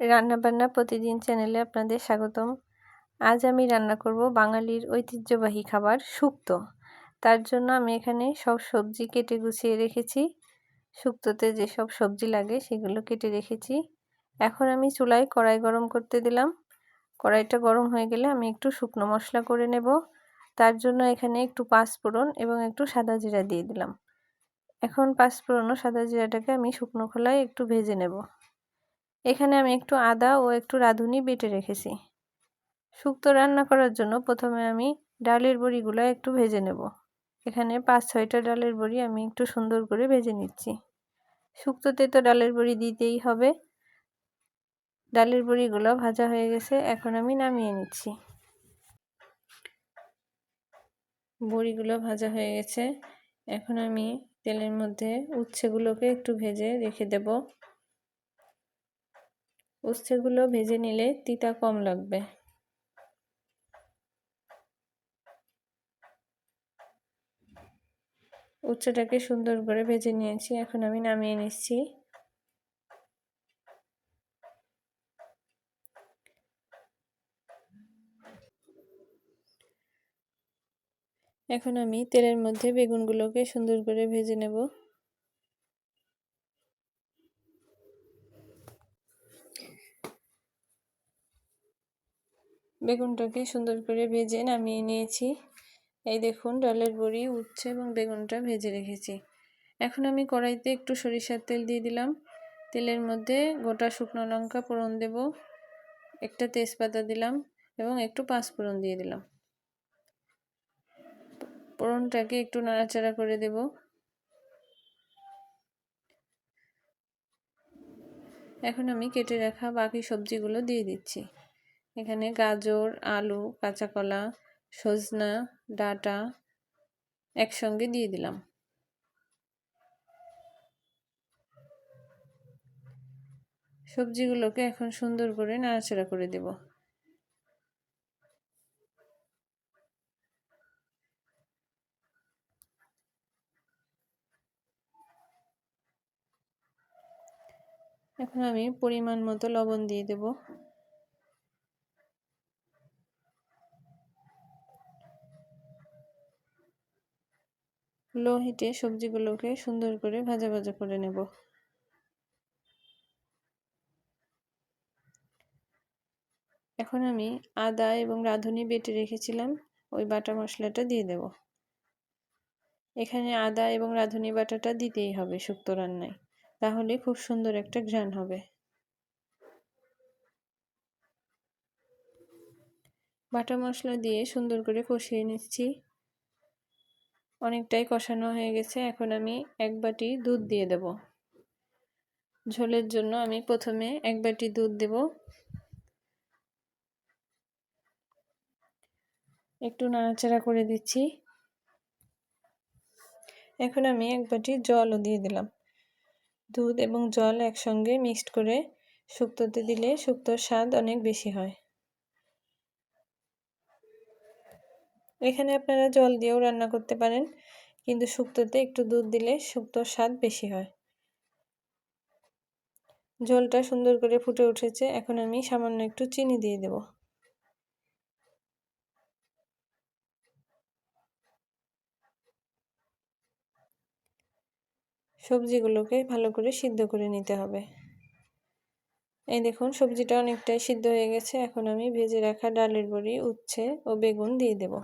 রান্নাবান্না প্রতিদিন চ্যানেলে আপনাদের স্বাগতম। আজ আমি রান্না করব বাঙালির ঐতিহ্যবাহী খাবার শুক্তো। তার জন্য আমি এখানে সব সবজি কেটে গুছিয়ে রেখেছি। শুক্তোতে যেসব সবজি লাগে সেগুলো কেটে রেখেছি। এখন আমি চুলায় কড়াই গরম করতে দিলাম। কড়াইটা গরম হয়ে গেলে আমি একটু শুকনো মশলা করে নেব। তার জন্য এখানে একটু পাঁচফোড়ন এবং একটু সাদা জিরা দিয়ে দিলাম। এখন পাঁচফোড়ন ও সাদা জিরাটাকে আমি শুকনো খোলায় একটু ভেজে নেব। এখানে আমি একটু আদা ও একটু রাঁধুনি বেটে রেখেছি। শুক্তো রান্না করার জন্য প্রথমে আমি ডালের বড়িগুলো একটু ভেজে নেব। এখানে পাঁচ, ছয়টা ডালের বড়ি আমি একটু সুন্দর করে ভেজে নিচ্ছি। শুক্তোতে তো ডালের বড়ি দিতেই হবে। ডালের বড়িগুলো ভাজা হয়ে গেছে, এখন আমি নামিয়ে নিচ্ছি। বড়িগুলো ভাজা হয়ে গেছে। এখন আমি তেলের মধ্যে উচ্ছেগুলোকে একটু ভেজে রেখে দেব। উচ্ছেগুলো ভেজে নিলে তিতা কম লাগবে। উচ্ছেটাকে সুন্দর করে ভেজে নিয়েছি, এখন আমি নামিয়ে নিচ্ছি। এখন আমি তেলের মধ্যে বেগুনগুলোকে সুন্দর করে ভেজে নেব। বেগুনটাকে সুন্দর করে ভেজে নামিয়ে নিয়েছি। এই দেখুন, ডালের বড়ি উচ্ছে এবং বেগুনটা ভেজে রেখেছি। এখন আমি কড়াইতে একটু সরিষার তেল দিয়ে দিলাম। তেলের মধ্যে গোটা শুকনো লঙ্কা ফোড়ন দেব, একটা তেজপাতা দিলাম এবং একটু পাঁচ পাঁচফোড়ন দিয়ে দিলাম। ফোড়নটাকে একটু নাড়াচাড়া করে দেব। এখন আমি কেটে রাখা বাকি সবজিগুলো দিয়ে দিচ্ছি। এখানে গাজর, আলু কাঁচা কলা সজনা, ডাটা একসঙ্গে দিয়ে দিলাম। সবজিগুলোকে এখন সুন্দর করে নাড়াচাড়া করে দেব। এখন আমি পরিমাণ মতো লবণ দিয়ে দেব। লো হিটে সবজিগুলোকে সুন্দর করে ভাজা ভাজা করে নেব। এখন আমি আদা এবং রাঁধুনি বেটে রেখেছিলাম, ওই বাটা মশলাটা দিয়ে দেব। এখানে আদা এবং রাঁধুনি বাটাটা দিতেই হবে শুক্তো রান্নায়, তাহলে খুব সুন্দর একটা ঘ্রাণ হবে। বাটা মশলা দিয়ে সুন্দর করে কষিয়ে নিচ্ছি। অনেকটাই কষানো হয়ে গেছে। এখন আমি এক বাটি দুধ দিয়ে দেব। ঝোলের জন্য আমি প্রথমে এক বাটি দুধ দেব। একটু নাড়াচাড়া করে দিচ্ছি। এখন আমি এক বাটি জলও দিয়ে দিলাম। দুধ এবং জল একসঙ্গে মিক্সড করে শুক্তোতে দিলে শুক্তোর স্বাদ অনেক বেশি হয়। এখানে আপনারা জল দিয়েও রান্না করতে পারেন, কিন্তু শুক্তোতে একটু দুধ দিলে শুক্তোর স্বাদ বেশি হয়। ঝোলটা সুন্দর করে ফুটে উঠেছে, এখন আমি সামান্য একটু চিনি দিয়ে দেব। সবজিগুলোকে ভালো করে সিদ্ধ করে নিতে হবে। এই দেখুন, সবজিটা অনেকটাই সিদ্ধ হয়ে গেছে, এখন আমি ভেজে রাখা ডালের বড়ি, উচ্ছে ও বেগুন দিয়ে দেব।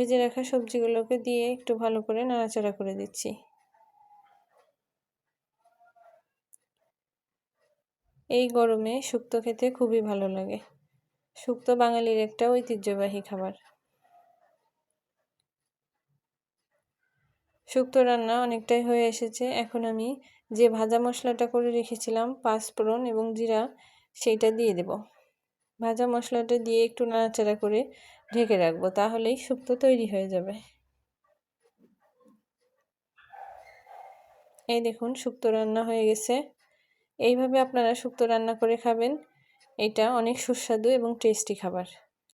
ভেজে রাখা সবজিগুলোকে দিয়ে একটু ভালো করে নাড়াচাড়া করে দিচ্ছি। এই গরমে শুক্তো খেতে খুবই ভালো লাগে। শুক্তো বাঙালির একটা ঐতিহ্যবাহী খাবার। শুক্তো রান্না অনেকটাই হয়ে এসেছে। এখন আমি যে ভাজা মশলাটা করে রেখেছিলাম, পাঁচফোড়ন এবং জিরা, সেইটা দিয়ে দেব। ভাজা মশলাটা দিয়ে একটু নাড়াচাড়া করে ঢেকে রাখব, তাহলেই শুক্তো তৈরি হয়ে যাবে। এই দেখুন শুক্তো রান্না হয়ে গেছে। এইভাবে আপনারা শুক্তো রান্না করে খাবেন। এটা অনেক সুস্বাদু এবং টেস্টি খাবার।